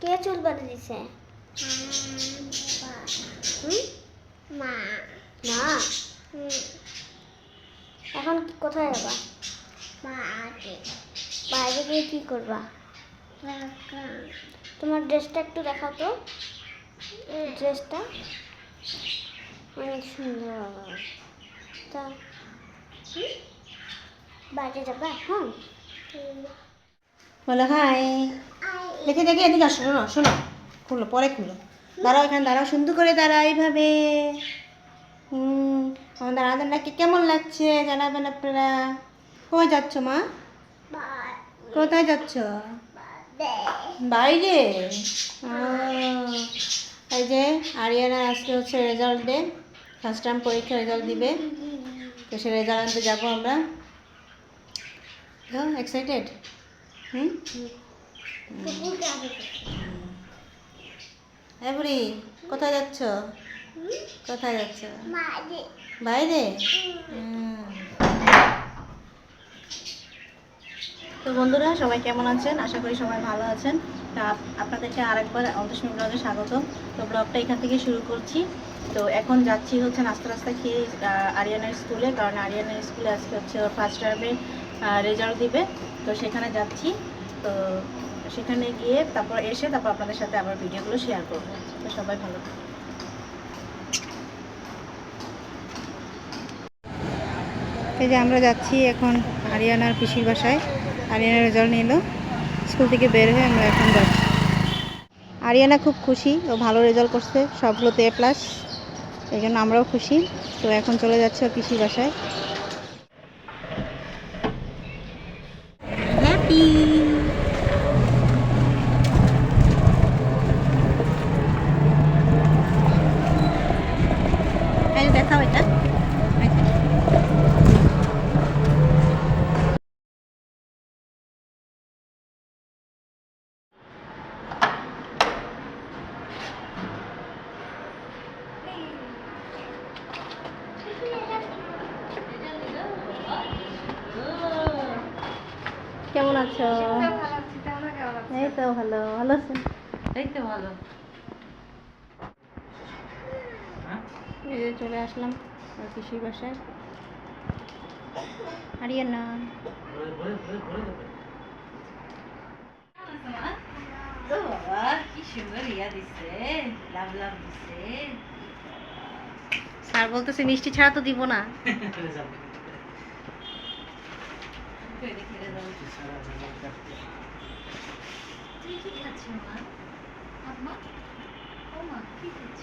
কে চুল বাঁধে দিছে হুম? মা? না এখন কোথায় যাবা? মা আছে বাইরে গিয়ে কি করবা? তোমার ড্রেসটা একটু দেখাও তো। ড্রেসটা। অনেক সুন্দর। তা? বাইরে যাবা? হ্যাঁ। বলো হাই। দেখে দেখে এদিকে আসো শোনো শোনো। খুলো পরে খুলো দাঁড়াও এখানে দাঁড়াও সুন্দর করে দাঁড়াও এইভাবে। হুম আমাদের আদারটাকে কেমন লাগছে জানাবেন আপনারা? কোথায় যাচ্ছ মা? কোথায় যাচ্ছ? বাইরে? এই যে আরিয়ানা আজকে হচ্ছে রেজাল্ট ডে ফার্স্ট টাইম পরীক্ষা রেজাল্ট দিবে। তো সে রেজাল্ট আনতে যাব আমরা। এক্সাইটেড এবারে কোথায় যাচ্ছ? কোথায় যাচ্ছ? বাইরে? তো বন্ধুরা, সবাই কেমন আছেন? আশা করি সবাই ভালো আছেন। তা আপ- আপনাদেরকে আরেকবার অন্তস্মী ব্লগে স্বাগত। তো ব্লগটা এখান থেকে শুরু করছি। তো এখন যাচ্ছি হচ্ছে নাস্তা রাস্তা খেয়ে আরিয়ানার স্কুলে। কারণ আরিয়ানার স্কুলে আজকে হচ্ছে ফার্স্ট টার্মের রেজাল্ট দিবে। তো সেখানে যাচ্ছি। তো সেখানে গিয়ে তারপর এসে তারপর আপনাদের সাথে আবার ভিডিওগুলো শেয়ার করব। তো সবাই ভালো এই যে আমরা যাচ্ছি এখন আরিয়ানার পিসির বাসায়। আরিয়ানার রেজাল্ট নিল। স্কুল থেকে বের হয়ে আমরা এখন যাচ্ছি। আরিয়ানা খুব খুশি। ও ভালো রেজাল্ট করছে। সবগুলোতে এ প্লাস এই জন্য আমরাও খুশি। তো এখন চলে যাচ্ছে ওর পিসির বাসায়। হ্যাপি দেখাও এটা কেমন আছো? এই তো ভালো ভালো আছেন এই তো ভালো। এই যে চলে আসলাম পিসির বাসায়। ইয়া লাভ লাভ স্যার বলতেছে মিষ্টি ছাড়া তো দিব না। ফেরে ফেরে আছে মা? আম্মা? ও মা কি খাচ্ছ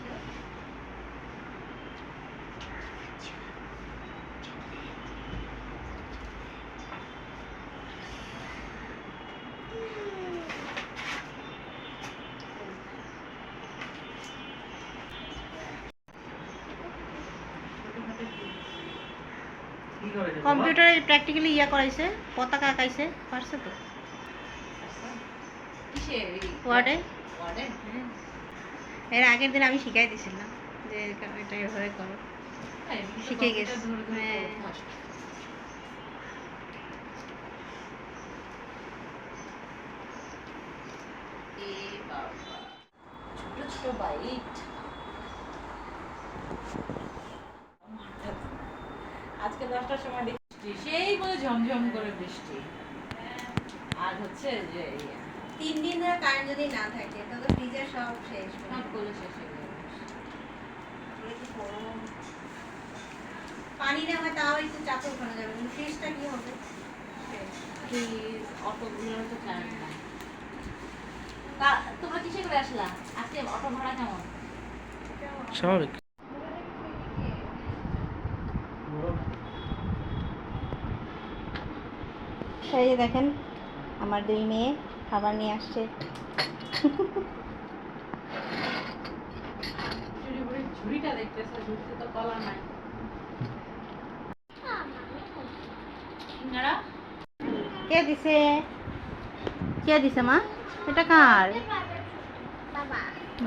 কম্পিউটারে প্র্যাকটিক্যালি ইয়া করাইছে পতাকা আঁকাইছে পারছে তো। ওয়ার্ডে ওয়ার্ডে এর আগের দিন আমি শিখাই দিছিলাম যে এটা এভাবে করো। শিখে গেছে। হ্যাঁ। এ বাবা ছোট ছোট বাইট আজকে দশটার সময় বৃষ্টি সেই বলে ঝমঝম করে বৃষ্টি। আর হচ্ছে যে ইয়ে, তিন দিন ধরে কারেন্ট যদি না থাকে তাহলে ফ্রিজের সব শেষ সবগুলো শেষ হয়ে পানি না হয় তাও একটু চাপে ওঠানো যাবে কিন্তু ফ্রিজটা কি হবে? অটোগুলোর তো কারেন্ট তা- তোমরা কিসে করে আসলা? আজকে অটো ভাড়া কেমন? স্বাভাবিক। এই দেখেন আমার দুই মেয়ে খাবার নিয়ে আসছে। কে দিছে? কে দিছে মা? এটা কার? বাবা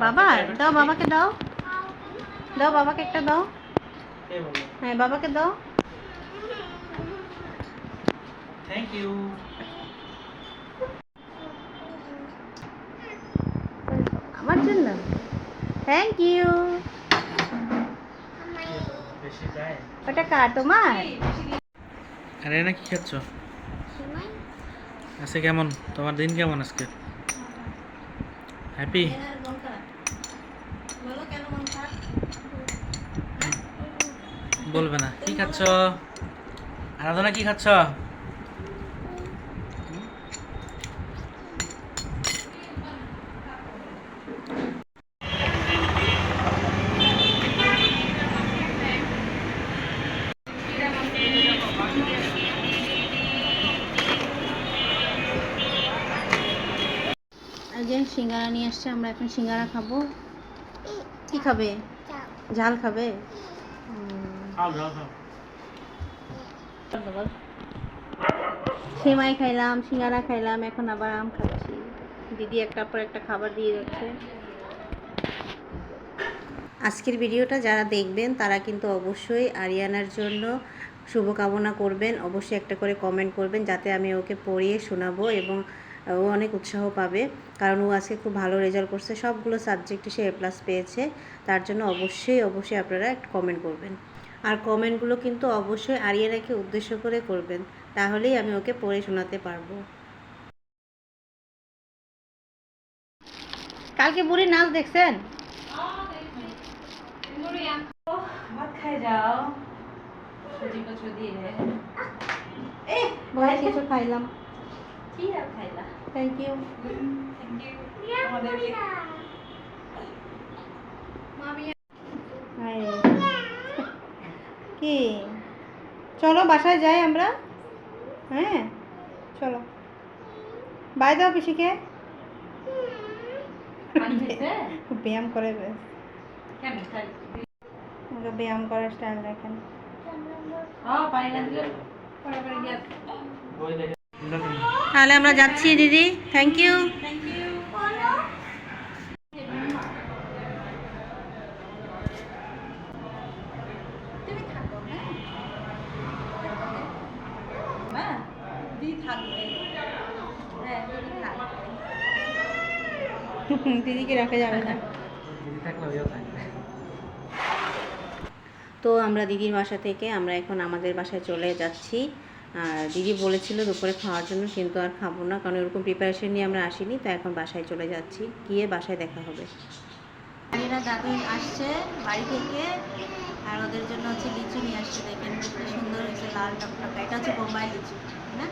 বাবার? দাও বাবাকে দাও। দাও বাবাকে একটা দাও। হ্যাঁ বাবাকে দাও। থ্যাংক ইউ থ্যাংক ইউ বেশি যায় ওটা কার তোমার আরে না কি খাচ্ছ? সিমাই আজকে কেমন? তোমার দিন কেমন আজকে? হ্যাপি বলো কেন মন খারাপ বলবে না। কি খাচ্ছ? আরাধনা কি খাচ্ছ এই যে সিঙ্গারা নিয়ে আসছে আমরা এখন সিঙ্গারা খাব। কি খাবে? ঝাল খাবে? সেমাই খাইলাম সিঙ্গারা খাইলাম এখন আবার আম খাচ্ছি। দিদি একটার পর একটা খাবার দিয়ে যাচ্ছে। আজকের ভিডিওটা যারা দেখবেন তারা কিন্তু অবশ্যই আরিয়ানার জন্য শুভকামনা করবেন। অবশ্যই একটা করে কমেন্ট করবেন যাতে আমি ওকে পড়িয়ে শোনাবো এবং ও অনেক উৎসাহ পাবে। কারণ ও আজকে খুব ভালো রেজাল্ট করছে। সবগুলো সাবজেক্টে সে এ প্লাস পেয়েছে। তার জন্য অবশ্যই অবশ্যই আপনারা একটা কমেন্ট করবেন। আর কমেন্টগুলো কিন্তু অবশ্যই আরিয়ানাকে উদ্দেশ্য করে করবেন। তাহলেই আমি ওকে পড়ে শোনাতে পারব। কালকে বুড়ি নাচ দেখছেন? কিছু খাইলাম। কি আর খাইলা? থ্যাংক ইউ থ্যাংক ইউ আমাদেরকে কি? চলো বাসায় যাই আমরা। হ্যাঁ? চলো। বাই দাও পিসিকে। ব্যায়াম করে ওকে ব্যায়াম করার স্টাইল দেখেন। তাহলে আমরা যাচ্ছি দিদি। থ্যাংক ইউ হ্যাঁ? দিদিকে রাখা যাবে না। তো আমরা দিদির বাসা থেকে আমরা এখন আমাদের বাসায় চলে যাচ্ছি। আর দিদি বলেছিল দুপুরে খাওয়ার জন্য কিন্তু আর খাব না কারণ এরকম প্রিপারেশন নিয়ে আমরা আসিনি তো এখন বাসায় চলে যাচ্ছি গিয়ে বাসায় দেখা হবে। এরা দাদু আসছে বাড়ি থেকে আর ওদের জন্য হচ্ছে লিচু নিয়ে আসছে দেখেন কি সুন্দর হয়েছে লাল টকটকা এটা হচ্ছে বোম্বাই লিচু না?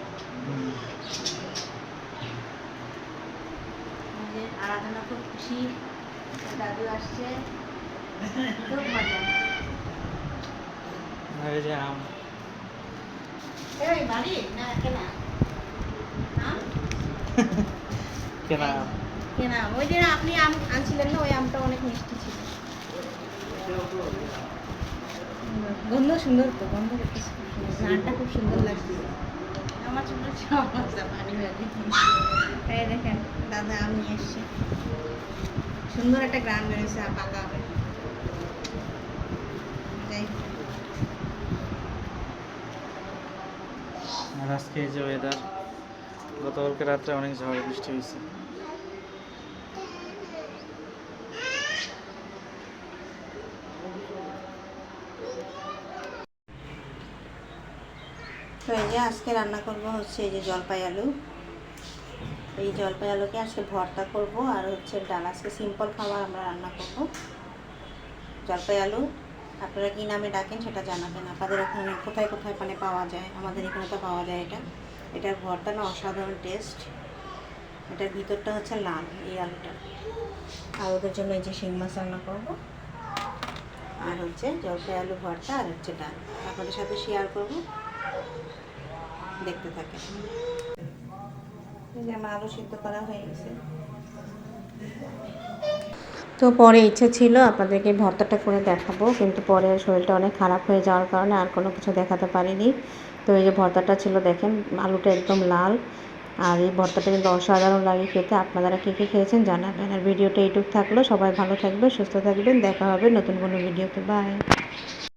আরাধনা খুব খুশি দাদু আসছে খুব মজা। এই যে আম। কেনা কেনা ওই দিন আপনি আম আনছিলেন না ওই আমটা অনেক মিষ্টি ছিল। গন্ধ সুন্দর তো গন্ধ করতেছে খুব সুন্দর। লাগছে। আমার ছোট সমস্যা পানি বাড়ি এই দেখেন দাদা আম সুন্দর একটা গ্রান বেরোচ্ছে আর পাকা হবে যাই হোক। আর আজকে এই যে ওয়েদার গতকালকে রাত্রে অনেক ঝড়, বৃষ্টি হয়েছে। তো এই যে আজকে রান্না করব হচ্ছে এই যে জলপাই আলু এই জলপাই আলুকে আজকে ভর্তা করব আর হচ্ছে ডাল। আজকে সিম্পল খাবার আমরা রান্না করব। জলপাই আলু আপনারা কী নামে ডাকেন সেটা জানাবেন। আপনাদের ওখানে কোথায় কোথায় মানে পাওয়া যায়? আমাদের এখানে তো পাওয়া যায় এটা। এটার ভর্তা না অসাধারণ টেস্ট। এটার ভিতরটা হচ্ছে লাল এই আলুটা। আর ওদের জন্য এই যে শিং মাছ রান্না করব। আর হচ্ছে জলপাই আলু ভর্তা আর হচ্ছে ডাল। আপনাদের সাথে শেয়ার করব। দেখতে থাকেন। এই যে আমার আলু সিদ্ধ করা হয়ে গেছে। তো পরে ইচ্ছে ছিল আপনাদেরকে ভর্তাটা করে দেখাবো, কিন্তু পরে শরীরটা অনেক খারাপ হয়ে যাওয়ার কারণে আর কোনো কিছু দেখাতে পারিনি। তো এই যে ভর্তাটা ছিল দেখেন, আলুটা একদম লাল। আর এই ভর্তাটা কিন্তু অসাধারণ লাগে খেতে। আপনারা কী কী খেয়েছেন জানাবেন। আর ভিডিওটা এইটুক থাকল। সবাই ভালো থাকবে সুস্থ থাকবেন। দেখা হবে নতুন কোনো ভিডিওতে। বাই।